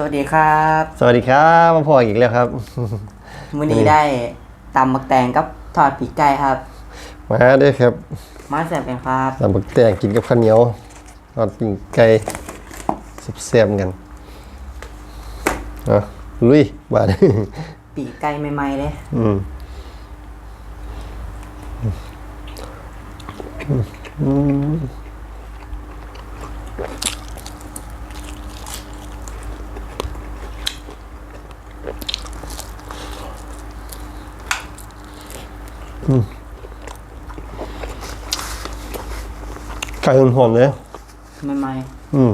สวัสดีครับสวัสดีครับมาพออีกแล้วครับ มื้อนี้ได้ตำบักแตงกับทอดปีกไก่ครับ มาเด้วยครับ มาแซ่บกันครับตำบักแตงกินกับข้าวเหนียวทอดปิ้งไก่แซ่บๆกันเอาลุยบาดปีกไก่ใหม่ๆเลยอืมอืม ก่หอมๆเลยใหม่อืม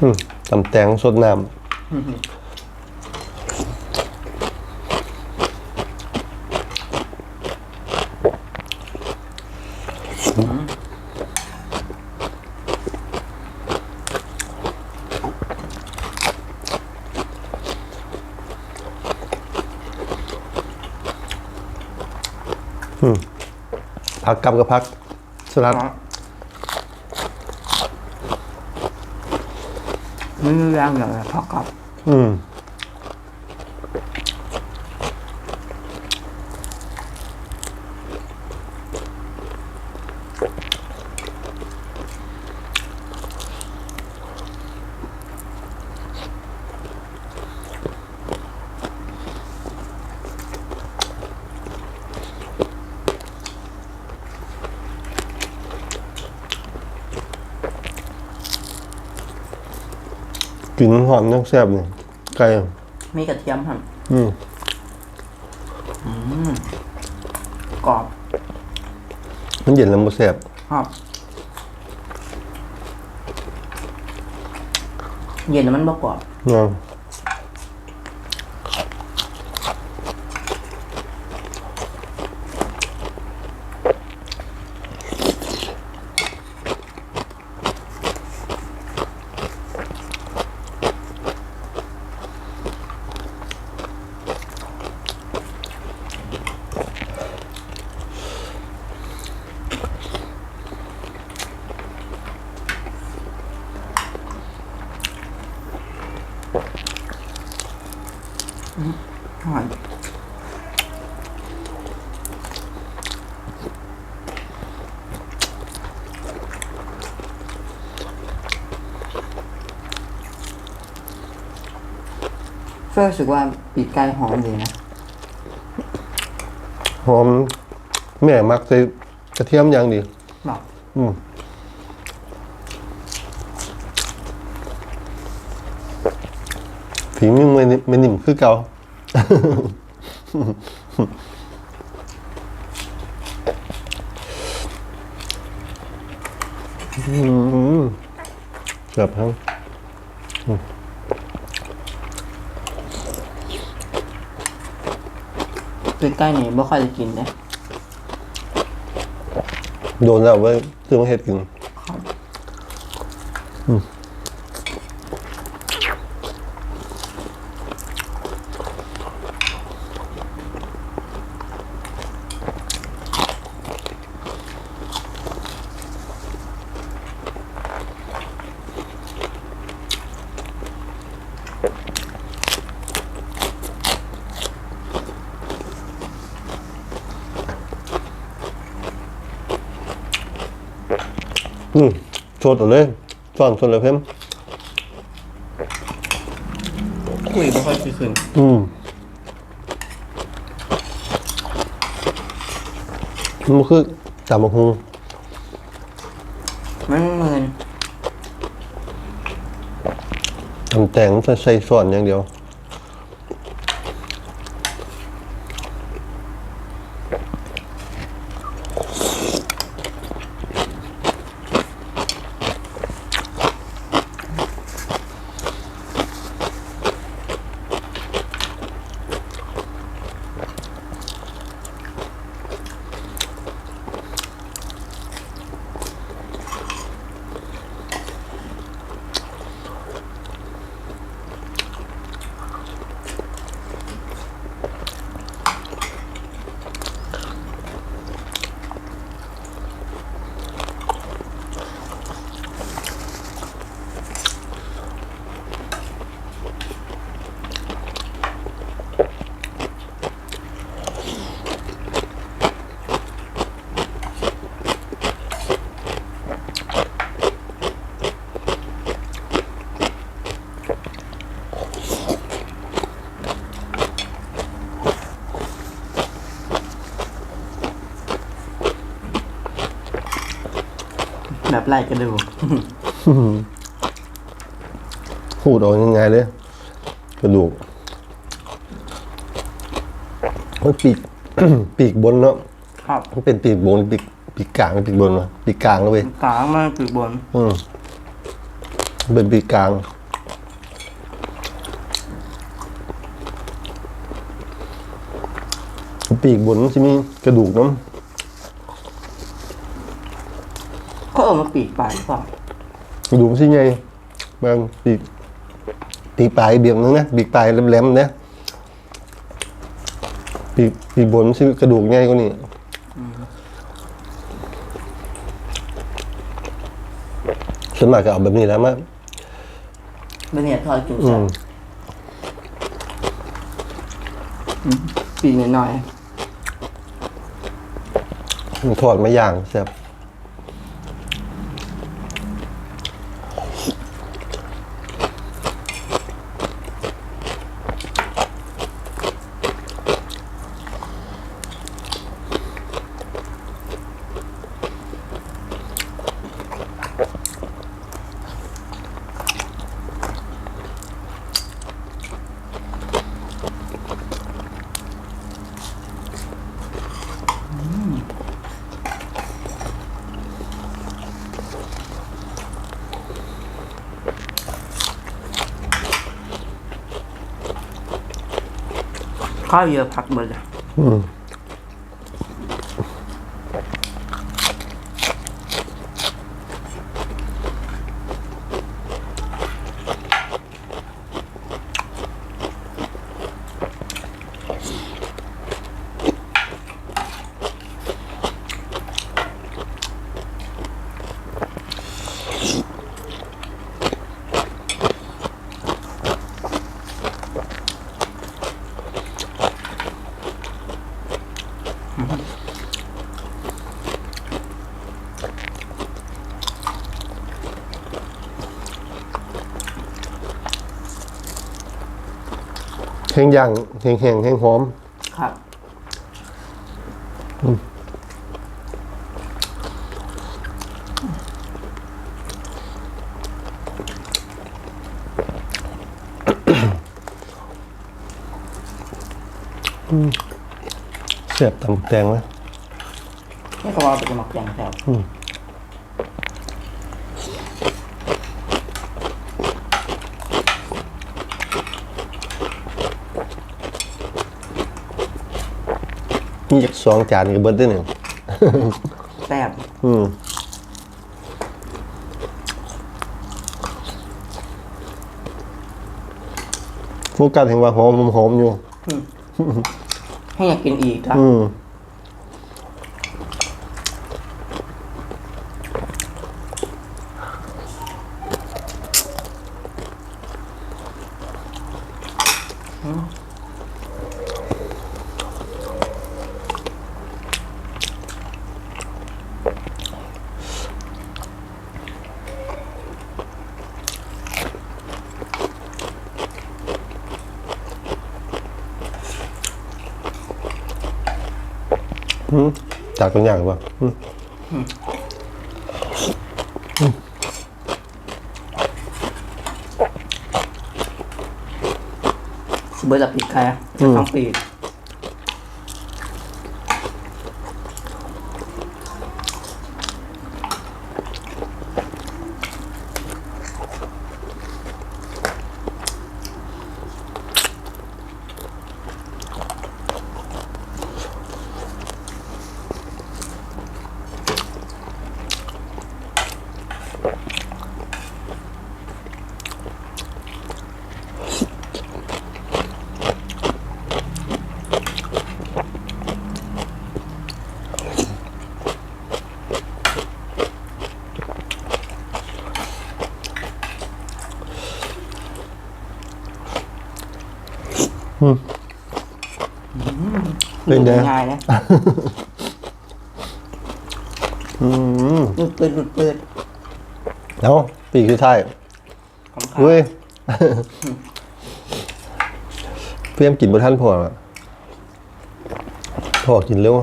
อืมตำแตงสดน้ำ ผักกับกับผักสลัดๆไม่มีแรงอย่างไรพอกับ อืม กลิ่นหอมนักแซ่บเนี่ยไก่มีกระเทียมครับอืมกรอบมันเย็นแล้วมันแซ่บครับ เย็นแล้วมันบ่กรอบเนาะ อร่อยเฟิร์รู้สึกว่าปีกไก่หอมดีนะ หอมแม่มักใส่กระเทียมอย่างดีบอกอืม ฝีมือไม่นิ่ไม่นิ่มคือเก่าเกือบทั้งปีกไก่นี่บ่ค่อยจะกินเลยโดนแล้วเว้ยซื้อมาเห็ดกิน ครับ อืม สดเอาเลยซ่อนสดเลยเพิ่มคุยบ่ค่อยคือขึ้นอืมมันคือจามะฮุงมันเหมือนทำแต่งใส่ใส่ส่วนอย่างเดียว แบบไล่กระดูกพูดออกยังไงเลย กระดูกมันปีก ปีกบนเนาะครับมันเป็นปีกบนปีกปีกกลางปีกบนวะปีกกลางแล้วเว้ยกลางมันคือบน อืมมันเป็นปีกกลางปีกบนมันจะมีกระดูกเนาะ กปีกปลายเบี่ยงนึงนะปีกปลายแหลมๆนะปีกปีกบนมันสิกระดูกใหญ่กว่านี้ส่วนมากก็เอาแบบนี้แหล้วมั้งเมื่อเนี่ยทอดกินอืสัตมว์ปีกหน่อยมันทอดมาย่างแซ่บ ๆข้าวเยอะผักเบิดเลย อืมแห้งย่างแห้งแห้งแห้งหอม ครับแซ่บตำแตงไหมแค่ก็ว่าเป็นหมักอย่างแถว มีจากสองจานกับเบิร์ดได้หนึ่งแซ่บอืมโฟกัสเห็นว่าหอมหอมๆอยู่ ให้อยากกินอีกครับอืม จากตัวอย่างป่ะอืมเบิดละปีกใครอะจะต้องปีก เป็นไง ง่ายนะอืมหลุดปืนหลุดปืนแล้วปีกที่ท้ายของขาเว้ยเพื่อนกินบนท่านพออะพอกินเร็ว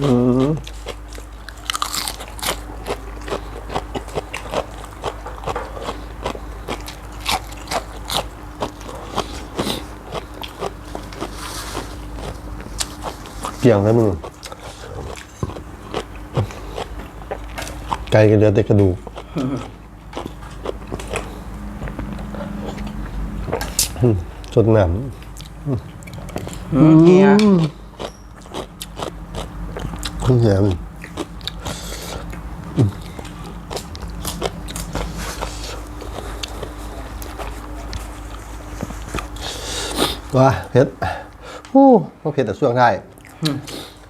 อืม กี่ยงแล้วมึงไก่ก็เหลือแต่กระดูกสดหนอืมเฮียำคุณแหมว้าเผ็ดโอ้ต้องเผ็ดแต่ช่วงได้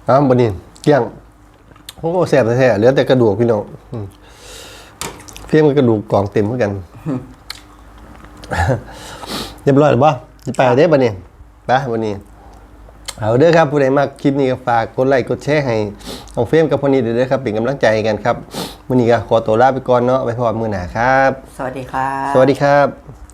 อ้าวบนนี้เกลี้ยงโอ้แสบแท้ๆเหลือแต่กระดูกพี่น้องอืมเพียงกับกระดูกกองเต็มเหมือนกัน เรียบร้อยหรือเปล่าจะไปได้ปะเนี่ยไปวันนี้ เอาเด้อครับผู้ใดมากคลิปนี้ก็ฝากกดไลค์กดแชร์ให้น้องเฟรมกับพอนี้เด้อครับเป็นกำลังใจกันครับวันนี้ก็ขอตัวลาไปก่อนเนาะไว้พบมือหน้าครับ สวัสดีครับ สวัสดีครับ